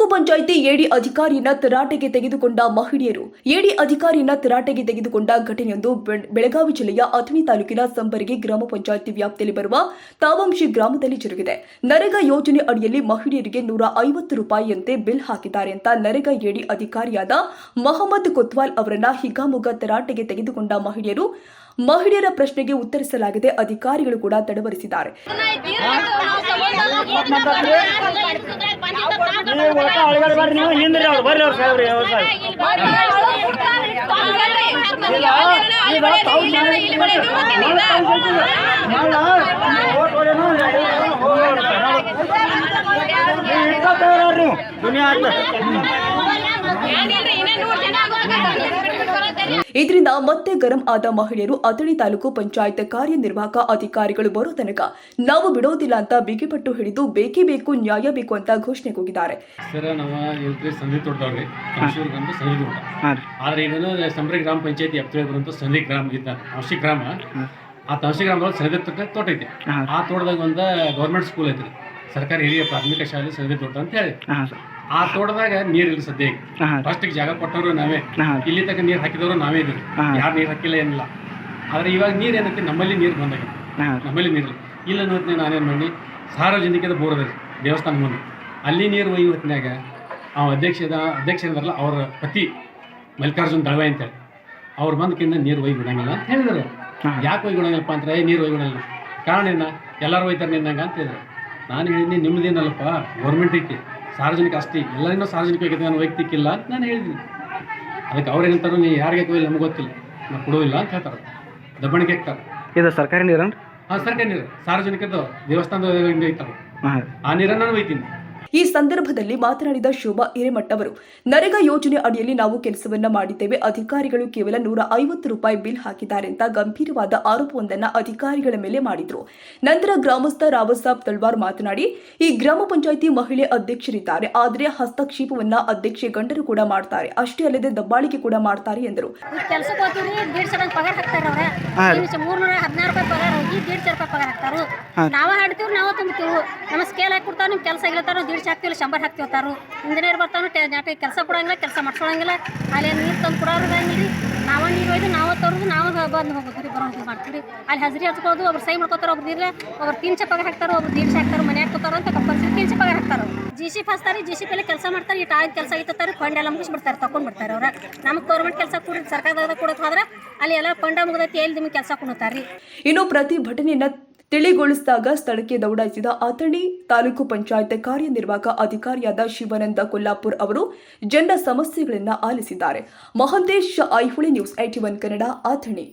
ತಾಲೂಕು ಪಂಚಾಯಿತಿ ಎಡಿ ಅಧಿಕಾರಿಯನ್ನ ತರಾಟೆಗೆ ತೆಗೆದುಕೊಂಡ ಮಹಿಳೆಯರು. ಎಡಿ ಅಧಿಕಾರಿಯನ್ನ ತರಾಟೆಗೆ ತೆಗೆದುಕೊಂಡ ಘಟನೆಯೊಂದು ಬೆಳ್- ಬೆಳಗಾವಿ ಜಿಲ್ಲೆಯ ಅಥಣಿ ತಾಲೂಕಿನ ಸಂಬರಿಗೆ ಗ್ರಾಮ ಪಂಚಾಯಿತಿ ವ್ಯಾಪ್ತಿಯಲ್ಲಿ ಬರುವ ತಾವಂಶಿ ಗ್ರಾಮದಲ್ಲಿ ಜರುಗಿದೆ. ನರೇಗಾ ಯೋಜನೆ ಅಡಿಯಲ್ಲಿ ಮಹಿಳೆಯರಿಗೆ ನೂರ ಐವತ್ತು ರೂಪಾಯಿಯಂತೆ ಬಿಲ್ ಹಾಕಿದ್ದಾರೆ ಅಂತ ನರೇಗಾ ಎಡಿ ಅಧಿಕಾರಿಯಾದ ಮೊಹಮ್ಮದ್ ಕೊತ್ವಾಲ್ ಅವರನ್ನ ಹಿಗಾಮುಗ ತರಾಟೆಗೆ ತೆಗೆದುಕೊಂಡ ಮಹಿಳೆಯರು ಮಹಿಳೆಯರ ಪ್ರಶ್ನೆಗೆ ಉತ್ತರಿಸಲಾಗದೆ ಅಧಿಕಾರಿಗಳು ಕೂಡ ತಡವರಿಸಿದ್ದಾರೆ. ಒಟ್ಟ ಅಳಗಡೆ ಬರ್ರಿ ನೀವು ಹಿಂದ್ರಿ ಅವ್ರು ಬರ್ರಿ ಅವ್ರು ಸಾಹೇಬ್ರಿ ಅವ್ರು ಸಾಹೇಬ್ ಈಗ ತಾವು ನೀವು ದುನಿಯಾ ಅಂತ ಇದರಿಂದ ಮತ್ತೆ ಗರಂ ಆದ ಮಹಿಳೆಯರು ಅಥಣಿ ತಾಲೂಕು ಪಂಚಾಯತ್ ಕಾರ್ಯನಿರ್ವಾಹಕ ಅಧಿಕಾರಿಗಳು ಬರೋ ತನಕ ನಾವು ಬಿಡೋದಿಲ್ಲ ಅಂತ ಬಿಗಿಪಟ್ಟು ಹಿಡಿದು ಬೇಕೇ ಬೇಕು ನ್ಯಾಯ ಬೇಕು ಅಂತ ಘೋಷಣೆ ಕೂಗಿದ್ದಾರೆ. ಆದ್ರೆ ಇದನ್ನು ಸಂಬ್ರಿ ಗ್ರಾಮ ಪಂಚಾಯತಿ ವ್ಯಾಪ್ತಿಯಲ್ಲಿ ಸಂಧಿ ಗ್ರಾಮ ಗ್ರಾಮ ಆ ಔಷಿ ಗ್ರಾಮದೊಳಗೆ ಸಂಧಿ ತೋಟ ತೋಟ ಐತಿ. ಆ ತೋಟದಾಗ ಒಂದು ಗೌರ್ಮೆಂಟ್ ಸ್ಕೂಲ್ ಐತ್ರಿ. ಸರ್ಕಾರಿ ಹಿರಿಯ ಪ್ರಾಥಮಿಕ ಶಾಲೆ ಸಂಧಿ ತೋಟ ಅಂತ ಹೇಳಿ. ಆ ತೋಟದಾಗ ನೀರಿಲ್ಲ ಇಲ್ಲ ಸದ್ಯಕ್ಕೆ. ಫಸ್ಟಿಗೆ ಜಾಗ ಕೊಟ್ಟವರು ನಾವೇ. ಇಲ್ಲಿ ತನಕ ನೀರು ಹಾಕಿದವರು ನಾವೇ ಇದ್ರು ಯಾರು ನೀರು ಹಾಕಿಲ್ಲ ಏನಿಲ್ಲ. ಆದ್ರೆ ಇವಾಗ ನೀರು ಏನೈತಿ? ನಮ್ಮಲ್ಲಿ ನೀರು ಬಂದಾಗ. ನಮ್ಮಲ್ಲಿ ನೀರಿಲ್ಲ ಇಲ್ಲ. ಅನ್ನೋತ್ನೇ ನಾನೇನು ಮಾಡಿ ಸಾರ್ವಜನಿಕದ ಬೋರ್ ಅದ ರೀ ದೇವಸ್ಥಾನ ಮುಂದೆ. ಅಲ್ಲಿ ನೀರು ಒಯ್ಯೋ ಹೊತ್ನ್ಯಾಗ ಆ ಅಧ್ಯಕ್ಷದ ಅಧ್ಯಕ್ಷ ಏನಾರಲ್ಲ ಅವ್ರ ಪತಿ ಮಲ್ಲಿಕಾರ್ಜುನ್ ದಳವಾಯಿ ಅಂತೇಳಿ. ಅವ್ರು ಬಂದಕ್ಕಿಂತ ನೀರು ಒಯ್ದು ಬಿಡಂಗಿಲ್ಲ ಅಂತ ಹೇಳಿದ್ರು. ಯಾಕೆ ಒಯ್ದು ಬಿಡಂಗಿಲ್ಲಪ್ಪ ಅಂದ್ರೆ ಏ ನೀರು ಒಯ್ದು ಬಿಡಂಗಿಲ್ಲ ಕಾರಣ ಏನ? ಎಲ್ಲರೂ ಒಯ್ತಾರೆ ನಿನ್ನಂಗ ಅಂತ ಹೇಳಿದ್ರು. ನಾನು ಹೇಳಿದ್ನಿ ನಿಮ್ದೇನಲ್ಲಪ್ಪ? ಗೌರ್ಮೆಂಟ್ ಐತಿ. ಸಾರ್ವಜನಿಕ ಆಸ್ತಿ ಎಲ್ಲರಿಂದ ಸಾರ್ವಜನಿಕ ಆಗಿದೆ ನಾನು ವೈಯಕ್ತಿಕ ಇಲ್ಲ ಅಂತ ನಾನು ಹೇಳಿದ್ದೀನಿ. ಅದಕ್ಕೆ ಅವ್ರು ಏನಂತಾರೋ ನೀ ಯಾರಿಗೆ ಕೊಯ್ಲಿ ನಮ್ಗೆ ಗೊತ್ತಿಲ್ಲ. ನಾವು ಕೊಡೋದಿಲ್ಲ ಅಂತ ಹೇಳ್ತಾರೆ. ದಬ್ಬಣಿಗೆ ಹಾಕ್ತಾರೆ ಇದು ಸರ್ಕಾರಿ ನೀರು ಹಾಂ ಸರ್ಕಾರಿ ನೀರು. ಸಾರ್ವಜನಿಕದ್ದು ದೇವಸ್ಥಾನದ ಹಾಂ. ಆ ನೀರನ್ನು ನಾನು ಒಯ್ತೀನಿ. ಈ ಸಂದರ್ಭದಲ್ಲಿ ಮಾತನಾಡಿದ ಶೋಭಾ ಹಿರೇಮಠ್ ಅವರು ನರೇಗಾ ಯೋಜನೆ ಅಡಿಯಲ್ಲಿ ನಾವು ಕೆಲಸವನ್ನ ಮಾಡಿದ್ದೇವೆ. ಅಧಿಕಾರಿಗಳು ಕೇವಲ ನೂರ ಐವತ್ತು ರೂಪಾಯಿ ಬಿಲ್ ಹಾಕಿದ್ದಾರೆ ಅಂತ ಗಂಭೀರವಾದ ಆರೋಪವೊಂದನ್ನು ಅಧಿಕಾರಿಗಳ ಮೇಲೆ ಮಾಡಿದ್ರು. ನಂತರ ಗ್ರಾಮಸ್ಥ ರಾವಸಾಬ್ ತಳ್ವಾರ್ ಮಾತನಾಡಿ, ಈ ಗ್ರಾಮ ಪಂಚಾಯಿತಿ ಮಹಿಳೆ ಅಧ್ಯಕ್ಷರಿದ್ದಾರೆ. ಆದರೆ ಹಸ್ತಕ್ಷೇಪವನ್ನ ಅಧ್ಯಕ್ಷೆ ಗಂಡರು ಕೂಡ ಮಾಡ್ತಾರೆ. ಅಷ್ಟೇ ಅಲ್ಲದೆ ದಬ್ಬಾಳಿಕೆ ಕೂಡ ಮಾಡ್ತಾರೆ ಎಂದರು. ದೀಡ್ ಮೂರ್ನೂರ ಹದಿನಾರು ರೂಪಾಯಿ ಪಗಾರ ಹೋಗಿ ದೀಡ್ ಸಾವಿರ ರೂಪಾಯಿ ಪಗಾರ ಹಾಕ್ತಾರು. ನಾವ ಹಾಡ್ತೀವಿ ನಾವು ತುಂಬ್ತೀವಿ ನಮ್ಮ ಸ್ಕೇಲ್ ಹಾಕಿ ಕೊಡ್ತಾರ ನಿಮ್ ಕೆಲಸ ಇಲ್ಲತ್ತಾರು ದೀಡ್ಸ್ ಹಾಕ್ತಿವಿ ಶಂಬರ್ ಹಾಕ್ತೀವಿ ತಾರು ಇಂಜಿನಿಯರ್ ಬರ್ತಾನು ಕೆಲಸ ಕೊಡಂಗಿಲ್ಲ ಕೆಲಸ ಮಾಡ್ಕೊಳಂಗಿಲ್ಲ ಅಲ್ಲಿ ನೀರು ತಂದು ಕೊಡೋರು ನೀರಿ ನಾವ ನೀರು ಒಯ್ದು ನಾವ ತರೋದು ನಾವ ಬಂದು ಹೋಗೋದು. ರೀ ಬರೋದು ಮಾಡ್ತೀವಿ ಅಲ್ಲಿ ಹಜರಿ ಹಚ್ಕೋದು ಒಬ್ರು ಸೈ ಮಾಡ್ಕೋತಾರ ಒಬ್ರು ನೀರ್ಲೆ. ಒಬ್ರು ತೀನ್ ಪಗಾರ ಹಾಕ್ತಾರ ಒಬ್ರು ದೀಡ್ಸ್ ಹಾಕ್ತಾರ ಮನೆ ಹಾಕ್ತಾರ ಅಂತ ಕಂಪಲ್ಸರಿ ತೀನ್ ಪಗಾರ ಹಾಕ್ತಾರ. ಜಿ ಸಿ ಹಚ್ತಾರೆ ಜಿ ಸಿ ಪಲ್ಲಿ ಕೆಲಸ ಮಾಡ್ತಾರೆ ಈ ತಾಯಿಗೆ ಕೆಲಸ ಐತಾರೆ ಫಂಡ್ ಎಲ್ಲ ಮುಗಿಸ್ಬಿಡ್ತಾರೆ ತಗೊಂಡ್ಬಿಡ್ತಾರೆ ಅವ್ರ. ನಮಗೆ ಗೌರ್ಮೆಂಟ್ ಕೆಲಸ ಕೂಡ ಸರ್ಕಾರದಾಗ ಕೂಡ ಹೋದ್ರೆ ಅಲ್ಲಿ ಎಲ್ಲ ಪಂಡ ಮುಗ್ದೈತಿ ಎಲ್ಲಿ ನಿಮ್ಗೆ ಕೆಲಸ ಕೊಡ್ತಾರೆ ರೀ ಇನ್ನು ಪ್ರತಿಭಟನೆಯನ್ನ ತಿಳಿಗೊಳಿಸಿದಾಗ ಸ್ಥಳಕ್ಕೆ ದೌಡಾಯಿಸಿದ ಅಥಣಿ ತಾಲೂಕು ಪಂಚಾಯತ್ ಕಾರ್ಯನಿರ್ವಾಹಕ ಅಧಿಕಾರಿಯಾದ ಶಿವಾನಂದ ಕೊಲ್ಲಾಪುರ್ ಅವರು ಜನರ ಸಮಸ್ಯೆಗಳನ್ನು ಆಲಿಸಿದ್ದಾರೆ. Mahantesh Aihole news IT one Kannada, Athani.